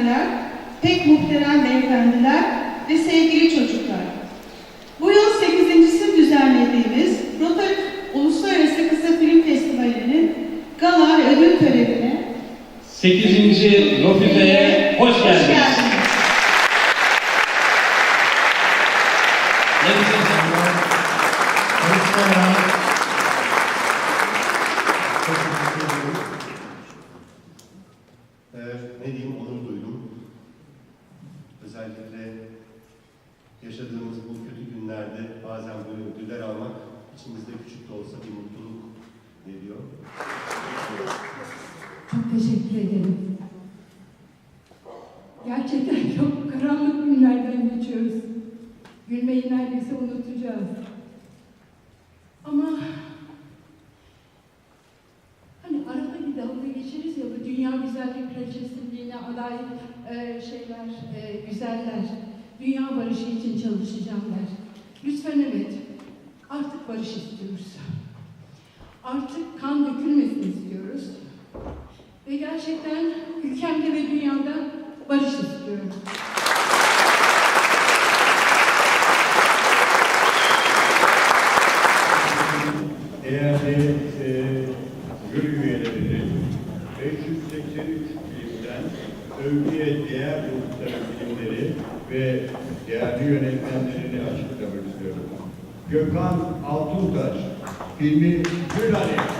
hanımefendiler, pek muhterem beyefendiler ve sevgili çocuklar. Bu yıl 8.si düzenlediğimiz Rotary Uluslararası Kısa Film Festivali'nin gala ve ödül törenine 8. Rofife'ye hoş geldiniz. Ladies and gentlemen, Çok teşekkür ederim. Ee, ne diyeyim onur duydum. Özellikle yaşadığımız bu kötü günlerde bazen böyle ödüller almak içimizde küçük de olsa bir mutluluk veriyor. Çok teşekkür ederim. Gerçekten çok karanlık günlerden geçiyoruz. Gülmeyi neredeyse unutacağız. Ama hani arada bir dalga geçeriz ya bu dünya güzellik kraliçesiliğine aday e, şeyler, e, güzeller. Dünya barışı için çalışacağım der. Lütfen evet, artık barış istiyoruz. Artık kan dökülmesin istiyoruz. Ve gerçekten ülkemde ve dünyada barış istiyorum. Değerli e, jüri üyeleri, 583 filmden övgüye değer buldukları filmleri ve değerli yönetmenlerini açıklamak istiyorum. Gökhan Altuntaş, filmi Gülhane.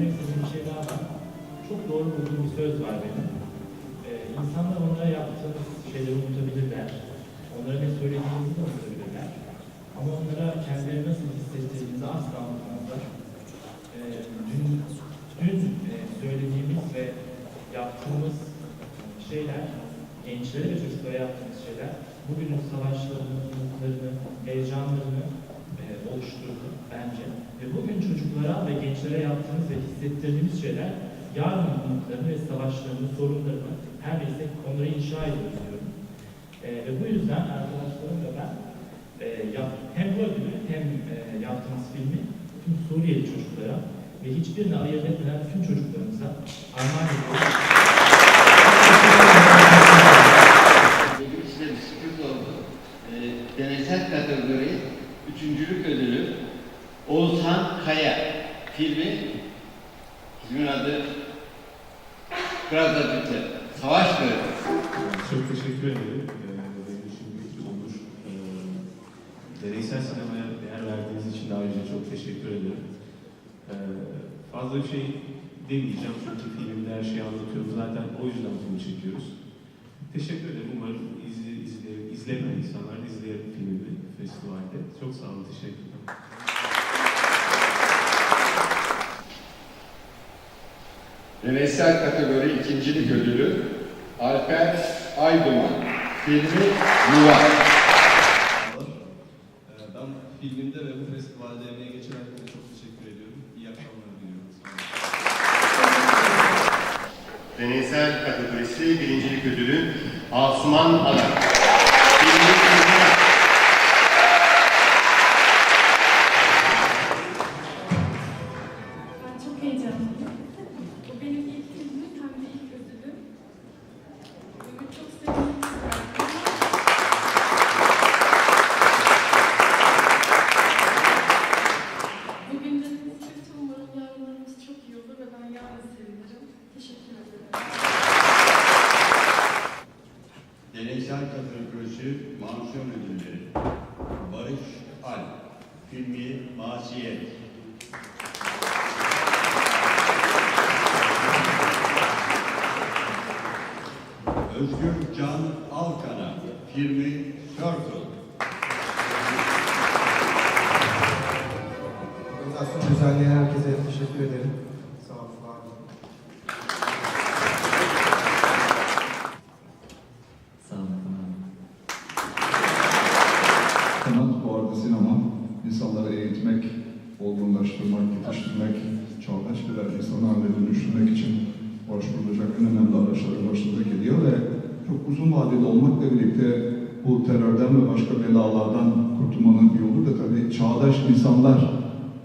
söylemek istediğim bir şey daha var. Çok doğru bulduğum bir söz var benim. E, insanlar onlara yaptığımız şeyleri unutabilirler. Onlara ne söylediğimizi de unutabilirler. Ama onlara kendileri nasıl hissettiğimizi asla unutmazlar. E, dün dün e, söylediğimiz ve yaptığımız şeyler, gençlere ve çocuklara yaptığımız şeyler, bugünün savaşlarını, umutlarını, heyecanlarını e, oluşturdu bence. Ve bugün çocuklara ve gençlere yaptığımız ve hissettirdiğimiz şeyler, yarın umutlarını ve savaşlarını, sorunlarını her neyse onları inşa ediyoruz diyorum. E, ve bu yüzden arkadaşlarımla ben e, hem bu ödülü hem e, yaptığımız filmi tüm Suriyeli çocuklara ve hiçbirini ayırt etmeden tüm çocuklarımıza armağan ediyoruz. Size bir. Ee, deneysel kategori üçüncülük ödülü Oğuzhan Kaya filmi filmin adı Kral Atatürk'te Savaş Bölgesi. Çok teşekkür ederim. Ee, Benim için bir onur. Ee, Deneysel sinemaya değer verdiğiniz için de ayrıca çok teşekkür ederim. Ee, Fazla bir şey demeyeceğim çünkü filmde her şeyi anlatıyorum. Zaten o yüzden film çekiyoruz. Teşekkür ederim. Umarım izle, izle, izlemeyen insanlar da izleyelim filmi festivalde. Çok sağ olun. Teşekkürler. Deneysel kategori ikincilik ödülü Alper Ayduman. Filmi Yuva. Ee, Ben filmimde ve bu festivalde emeği geçen herkese çok teşekkür ediyorum. İyi akşamlar diliyorum. Deneysel kategorisi birincilik ödülü Asuman Adak. Özgür Can Alkan'a. Filmi Circle. Organizasyonu düzenleyen herkese teşekkür ederim. Sağ olun, var olun. Sağ olun. Sanat bu arada sinema, insanları eğitmek, olgunlaştırmak, yetiştirmek, çağdaş birer insan haline dönüştürmek için başvurulacak en önemli araçların başında geliyor ve çok uzun vadeli olmakla birlikte bu terörden ve başka belalardan kurtulmanın bir yolu da tabii çağdaş insanlar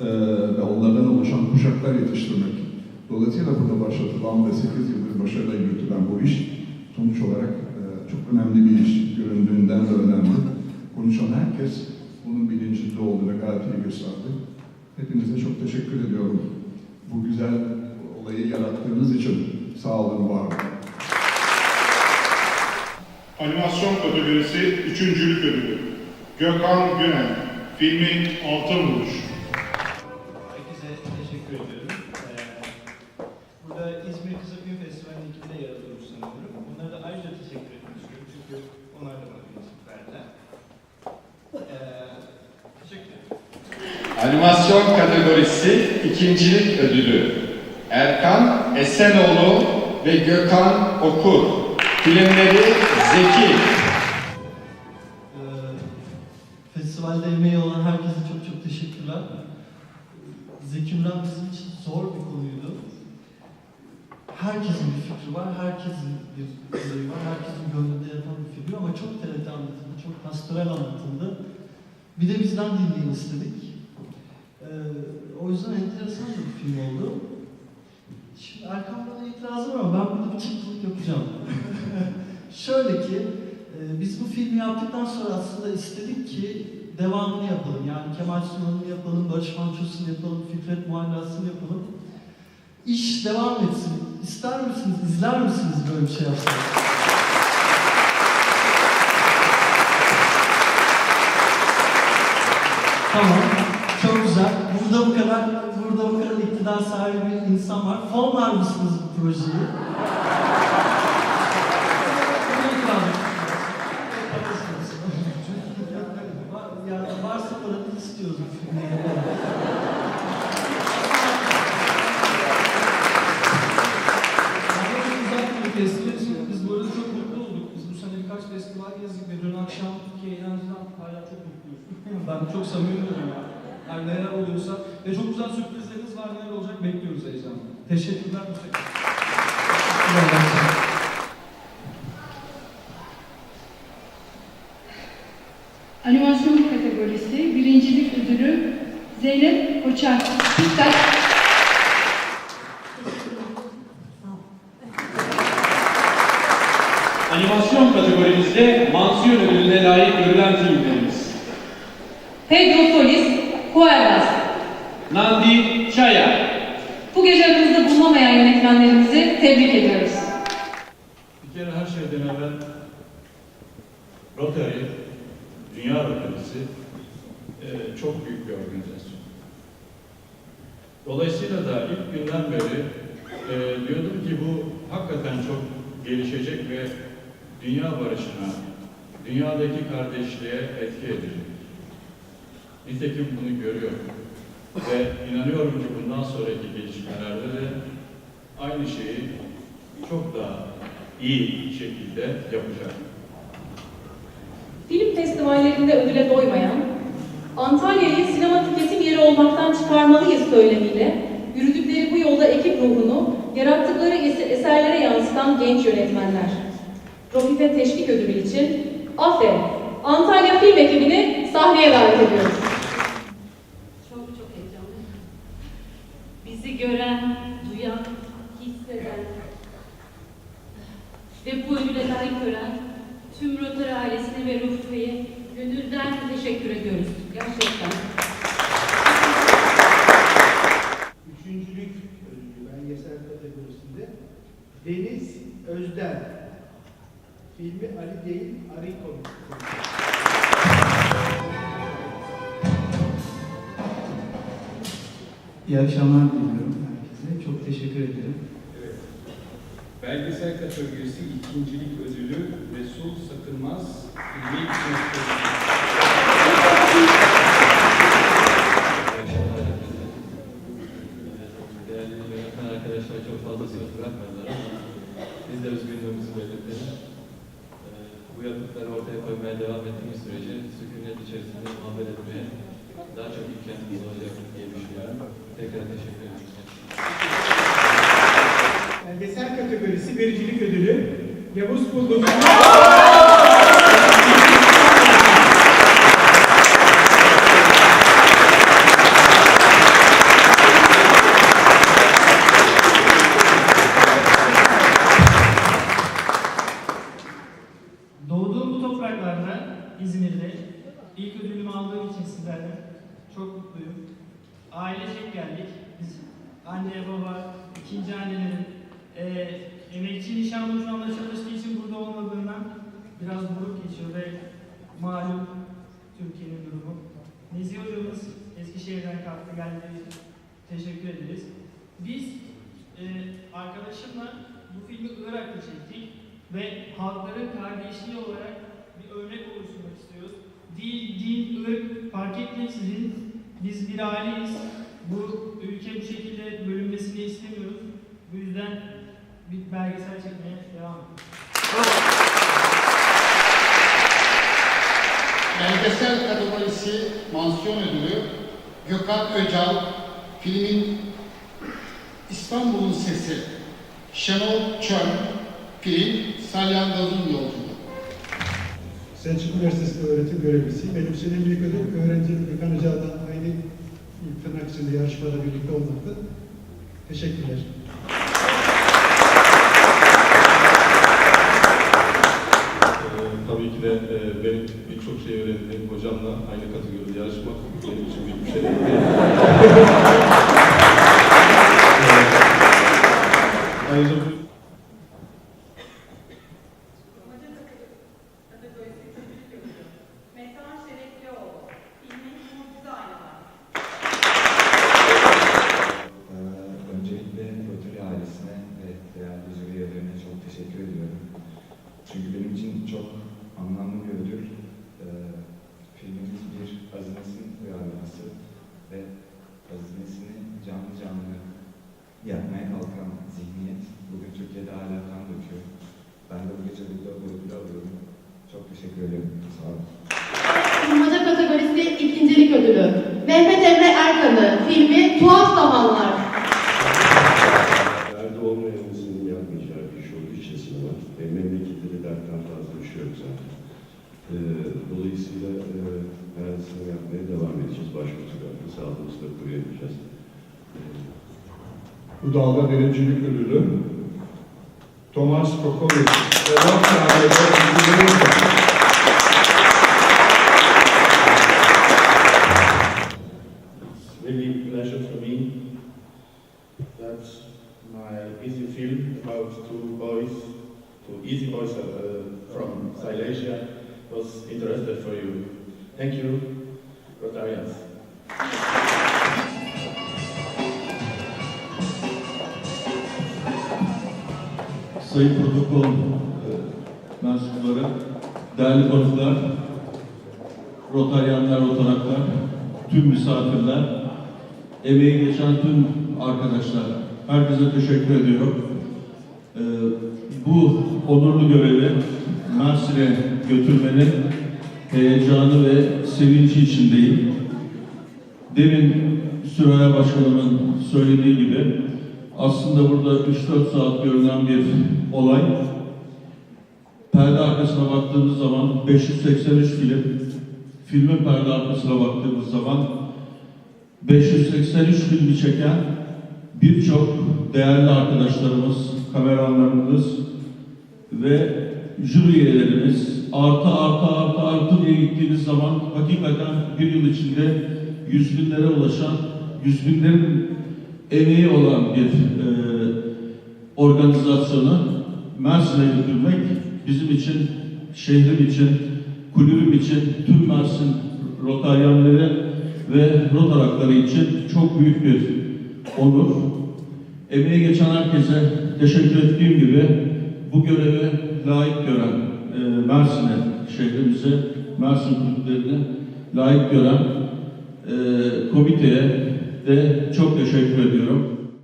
eee, ve onlardan oluşan kuşaklar yetiştirmek. Dolayısıyla burada başlatılan ve 8 yıldır başarıyla yürütülen bu iş sonuç olarak eee, çok önemli bir iş. Göründüğünden de önemli. Konuşan herkes bunun bilincinde oldu ve gayet iyi gösterdi. Hepinize çok teşekkür ediyorum. Bu güzel olayı yarattığınız için sağ olun, var olun. Animasyon kategorisi üçüncülük ödülü. Gökhan Günen. Filmi Altın Vuruş. Herkese teşekkür ediyorum. Ee, burada İzmir Kısa Film Festivali'nin ikinde yer alıyoruz sanıyorum. Bunlara da ayrıca teşekkür etmek istiyorum çünkü onlar da bana bir verdiler. Ee, teşekkür ederim. Animasyon kategorisi ikincilik ödülü Erkan Esenoğlu ve Gökhan Okur. Filmleri Zeki. Ee, Festivalde emeği olan herkese çok çok teşekkürler. Zeki Müren bizim için zor bir konuydu. Herkesin bir fikri var, herkesin bir olayı var, herkesin gönlünde yatan bir figür ama çok TRT anlatıldı, çok pastoral anlatıldı. Bir de bizden dinleyin istedik. Ee, o yüzden enteresan bir film oldu. Şimdi Erkan bana itirazı var ben burada bir çıktılık yapacağım. Şöyle ki, e, biz bu filmi yaptıktan sonra aslında istedik ki devamını yapalım. Yani Kemal Sunal'ını yapalım, Barış Manço'sunu yapalım, Fikret Muhallası'nı yapalım. İş devam etsin. İster misiniz, izler misiniz böyle bir şey yapsak? Tamam, çok güzel. Burada bu kadar, burada bu kadar iktidar sahibi bir insan var. Fonlar mısınız bu projeyi? Buna itiraz Yani varsa paranı istiyoruz bu filmde. Festival için biz bu arada çok mutlu olduk. Biz bu sene birkaç festival gezdik ve dün akşam Türkiye eğlenceden hala çok mutluyuz. ben çok samimi oluyorum. Yani neler oluyorsa ve çok güzel sürprizleriniz var neler olacak bekliyoruz heyecanla. Teşekkürler. Teşekkürler. Animasyon kategorisi birincilik ödülü Zeynep Koçak. Dikkat. Animasyon kategorimizde mansiyon ödülüne layık görülen filmlerimiz. Pedro Solis, Cuevas. Nandi Chaya. Bu gece aramızda bulunamayan yönetmenlerimizi tebrik ediyoruz. Bir kere her şeyden evvel Rotary, Dünya Rotary'si e, çok büyük bir organizasyon. Dolayısıyla da ilk günden beri e, diyordum ki bu hakikaten çok gelişecek ve dünya barışına, dünyadaki kardeşliğe etki edecek. Nitekim bunu görüyorum. Ve inanıyorum ki bundan sonraki gelişmelerde de aynı şeyi çok daha iyi şekilde yapacak. Festivallerinde ödüle doymayan, Antalya'yı sinema tüketim yeri olmaktan çıkarmalıyız söylemiyle yürüdükleri bu yolda ekip ruhunu yarattıkları es- eserlere yansıtan genç yönetmenler. Rofife Teşvik Ödülü için aferin Antalya Film ekibini sahneye davet ediyoruz. Çok çok heyecanlıyım. Bizi gören, duyan, hisseden ve bu ödüle layık gören tüm Rotary ailesine ve Rufka'ya gönülden teşekkür ediyoruz. Gerçekten. Üçüncülük ödülü belgesel kategorisinde Deniz Özden filmi Ali değil Ariko. İyi akşamlar diliyorum herkese. Çok teşekkür ederim. Belgesel kategorisi ikincilik ödülü Resul Sakınmaz filmi için durumu. Nezih hocamız Eskişehir'den kalktı için teşekkür ederiz. Biz eee arkadaşımla bu filmi Irak'ta çektik ve halkların kardeşliği olarak bir örnek oluşturmak istiyoruz. Dil, din, ırk fark etmeksizin biz bir aileyiz. Bu ülke bu şekilde bölünmesini istemiyoruz. Bu yüzden bir belgesel çekmeye devam ediyoruz. Belgesel kategorisi mansiyon ödülü Gökhan Öcal filmin İstanbul'un Sesi Şenol Çöm film Salyangoz'un Yolculuğu Selçuk Üniversitesi öğretim görevlisi. Benim için en büyük ödül öğrenci Gökhan Hoca'dan aynı tırnak içinde yarışmada birlikte olmaktı. Teşekkürler. Ee, tabii ki de e, benim birçok şey öğrendiğim hocamla aynı kategoride yarışmak benim için büyük bir şey. Ee, Ayrıca bu Metan Şereflioğlu, filmin Mucize Aynalar. Ee, Öncelikle Rotary ailesine ve değerli jüri üyelerine çok teşekkür ediyorum. Çünkü benim için çok anlamlı bir ödül. Ee, filmimiz bir hazinesinin uyarlaması ve hazinesini canlı canlı yapmaya kalkan zihniyet bugün Türkiye'de hala kan döküyor. Ben de bu gece burada bu ödülü alıyorum. Çok teşekkür ederim. Sağ olun. Kurmaca kategorisi ikincilik ödülü. Mehmet Emre Erkan'ı filmi Tuhaf Zamanlar. Derdi olmayanımızın yapmayacağı bir iş olduğu için sinema. Ve memlekette de dertten fazla bir şey yok zaten. Ee, dolayısıyla e, herhalde sinema yapmaya devam edeceğiz. Başvurtularla sağlığımızda koruyacağız. Ee, Bu dalda birincilik It's really pleasure for me that my easy film about two boys, two easy boys uh, from Silesia was interested for you. Thank you, Rotarians. Sayın protokol e, mensupları, değerli konuklar, Rotaryanlar, Rotaraklar, tüm misafirler, emeği geçen tüm arkadaşlar, Herkese teşekkür ediyorum. Ee, bu onurlu görevi Mersin'e götürmenin heyecanı ve sevinci içindeyim. Demin Süreyya Başkanımın söylediği gibi aslında burada 3-4 saat görünen bir olay. Perde arkasına baktığımız zaman 583 film, filmin perde arkasına baktığımız zaman 583 filmi çeken birçok değerli arkadaşlarımız, kameramanlarımız ve jüri üyelerimiz artı artı artı artı diye gittiğiniz zaman hakikaten bir yıl içinde yüz binlere ulaşan, yüz binlerin emeği olan bir e, organizasyonu Mersin'e götürmek bizim için, şehrim için, kulübüm için, tüm Mersin Rotaryanları ve Rotarakları için çok büyük bir onur. Emeği geçen herkese teşekkür ettiğim gibi bu görevi layık gören e, Mersin'e, şehrimize, Mersin kulüplerine layık gören e, komiteye de çok teşekkür ediyorum.